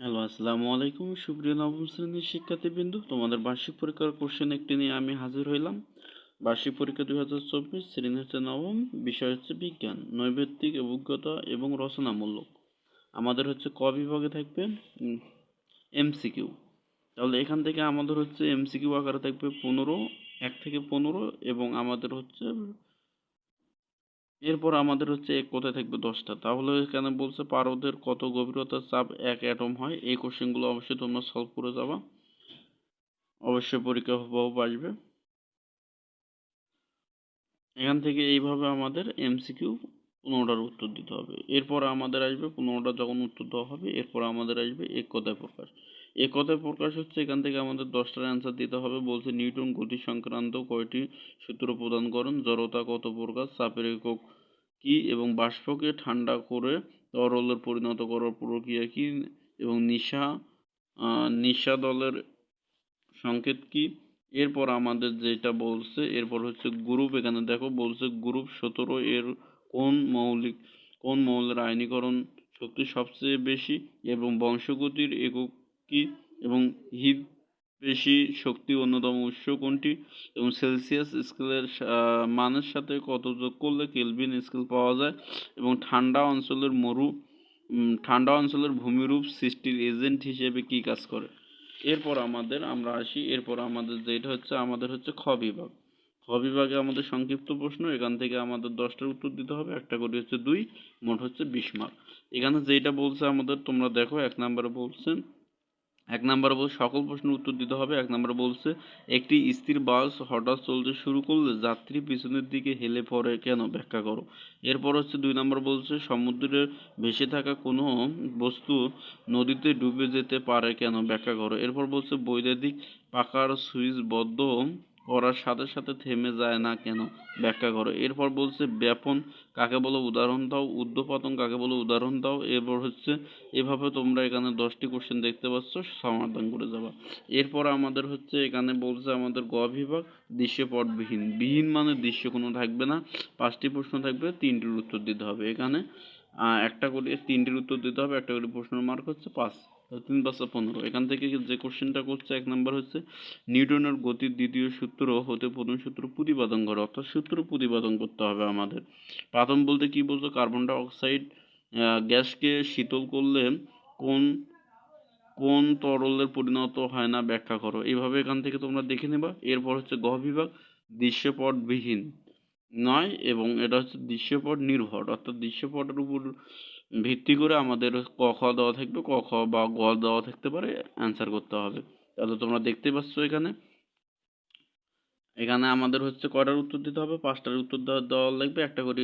Hello, আসসালামু আলাইকুম। সুপ্রিয় নবম শ্রেণির শিক্ষার্থীবৃন্দু, তোমাদের বার্ষিক পরীক্ষার কোশ্চেন একটি নিয়ে আমি হাজির হইলাম। বার্ষিক পরীক্ষা দুই হাজার চব্বিশ শ্রেণি হচ্ছে নবম, বিষয় হচ্ছে বিজ্ঞান নৈবেত্তিক অভিজ্ঞতা এবং রচনামূলক। আমাদের হচ্ছে ক বিভাগে থাকবে এমসিকিউ তাহলে এখান থেকে আমাদের হচ্ছে এমসিকিউ আকারে থাকবে পনেরো, এক থেকে পনেরো এবং আমাদের হচ্ছে এরপর আমাদের হচ্ছে এক কোথায় থাকবে দশটা। তাহলে এখানে বলছে পারদের কত গভীরতার চাপ এক অ্যাটম হয়? এই কোশ্চেনগুলো অবশ্যই তোমরা সলভ করে যাবা। অবশ্যই পরীক্ষা হবাও আসবে এখান থেকে এইভাবে আমাদের এমসিকিউ পনেরোটার উত্তর দিতে হবে। এরপর আমাদের আসবে পনেরোটা যখন উত্তর দেওয়া হবে, এরপর আমাদের আসবে এক কথায় প্রকাশ। এক কথায় প্রকাশ হচ্ছে এখান থেকে আমাদের দশটার অ্যান্সার দিতে হবে। বলছে, নিউটন গতি সংক্রান্ত কয়টি সূত্র প্রদান করেন? জড়তা কত প্রকার? চাপের একক কি? এবং বাষ্পকে ঠান্ডা করে তরলে পরিণত করার প্রক্রিয়া কি? এবং নিশা নিশা দলের সংকেত কি? এরপর আমাদের যেটা বলছে, এরপর হচ্ছে গ্রুপ এখানে দেখো, বলছে গ্রুপ সতেরো এর কোন মৌলিক, কোন মৌলের আয়নীকরণ শক্তি সবচেয়ে বেশি এবং বংশগতির একক কি এবং হিট বেশি শক্তি অন্যতম উৎস কোনটি এবং সেলসিয়াস স্কেলের মানের সাথে কত যোগ করলে কেলভিন স্কেল পাওয়া যায় এবং ঠান্ডা অঞ্চলের মরু ঠান্ডা অঞ্চলের ভূমিরূপ সৃষ্টির এজেন্ট হিসেবে কি কাজ করে? এরপর আমাদের, আমরা আসি, এরপর আমাদের যেটা হচ্ছে, আমাদের হচ্ছে খ বিভাগ। খ বিভাগে আমাদের সংক্ষিপ্ত প্রশ্ন, এখান থেকে আমাদের দশটার উত্তর দিতে হবে, একটা করে হচ্ছে দুই, মোট হচ্ছে বিশ মার্ক এখানে যেটা বলছে আমাদের, তোমরা দেখো, এক নম্বরে বলছেন এক নম্বরে বলছে সকল প্রশ্নের উত্তর দিতে হবে, এক নম্বরে বলছে, একটি স্থির বাস হঠাৎ চলতে শুরু করলে যাত্রী পিছনের দিকে হেলে পড়ে কেন, ব্যাখ্যা করো। এরপর হচ্ছে দুই নম্বর বলছে, সমুদ্রে ভেসে থাকা কোনো বস্তু নদীতে ডুবে যেতে পারে কেন, ব্যাখ্যা করো। এরপর বলছে, বৈদ্যুতিক পাকার সুইচ বদ্ধ করার সাথে সাথে থেমে যায় না কেন? ব্যাখ্যা করো। এরপর বলছে, ব্যাপন কাকে বলো উদাহরণ দাও উদ্যপতন কাকে বলো উদাহরণ দাও। এরপর হচ্ছে, এভাবে তোমরা এখানে দশটি কোশ্চেন দেখতে পাচ্ছ, সমাধান করে যাবা। এরপর আমাদের হচ্ছে এখানে বলছে আমাদের গ বিভাগ, দৃশ্যপটবিহীন। বিহীন মানে দৃশ্য কোনো থাকবে না, পাঁচটি প্রশ্ন থাকবে, তিনটির উত্তর দিতে হবে। এখানে একটা করে তিনটির উত্তর দিতে হবে, একটা করে প্রশ্নের মার্ক হচ্ছে পাঁচ। তিন পাঁচটা পনেরো। এখান থেকে যে কোশ্চেনটা করছে, এক নম্বর হচ্ছে, নিউটনের গতির দ্বিতীয় সূত্র হতে প্রথম সূত্র প্রতিপাদন করে অর্থাৎ সূত্র প্রতিপাদন করতে হবে আমাদের। প্রাথম বলতে কি বলছো? কার্বন ডাইঅক্সাইড গ্যাসকে শীতল করলে কোন কোন তরলের পরিণত হয় না? ব্যাখ্যা করো। এইভাবে এখান থেকে তোমরা দেখে নেবা। এরপর হচ্ছে গহ বিভাগ, দৃশ্যপটবিহীন। নয় এবং এটা হচ্ছে দৃশ্যপট নির্ভর। অর্থাৎ দৃশ্যপটের উপর ভিত্তি করে আমাদের ক, খ দেওয়া থাকবে। ক, খ বা গ দেওয়া থাকতে পারে অ্যান্সার করতে হবে। তাহলে তোমরা দেখতে পাচ্ছ এখানে। এখানে আমাদের হচ্ছে কটার উত্তর দিতে হবে? পাঁচটার উত্তর দেওয়া দেওয়া লাগবে। একটা করে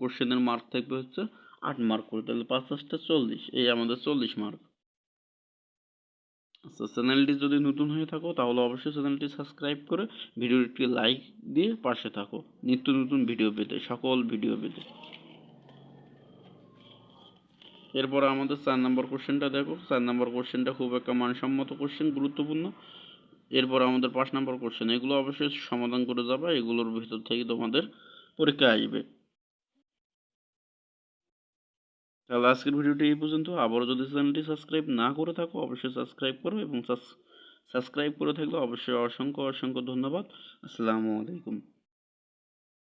কোশ্চেনের মার্ক থাকবে হচ্ছে আট মার্ক করে। তাহলে পাঁচ, পাঁচটা চল্লিশ। এই আমাদের চল্লিশ মার্ক আচ্ছা চ্যানেলটি যদি নতুন হয়ে থাকো, তাহলে অবশ্যই চ্যানেলটি সাবস্ক্রাইব করে ভিডিওটি লাইক দিয়ে পাশে থাকো। নিত্য নতুন ভিডিও পেতে, সকল ভিডিও পেতে। এরপর আমাদের চার নম্বর কোশ্চেনটা দেখো। চার নম্বর কোশ্চেনটা খুব একটা মানসম্মত কোশ্চেন গুরুত্বপূর্ণ। এরপর আমাদের পাঁচ নম্বর কোশ্চেন এগুলো অবশ্যই সমাধান করে যাবে, এগুলোর ভিতর থেকে তোমাদের পরীক্ষা আসবে। তাহলে আজকের ভিডিওটি এই পর্যন্ত। আবারও যদি চ্যানেলটি সাবস্ক্রাইব না করে থাকো, অবশ্যই সাবস্ক্রাইব করো এবং সাবস্ক্রাইব করে থাকলে অবশ্যই অসংখ্য অসংখ্য ধন্যবাদ। আসসালামু আলাইকুম।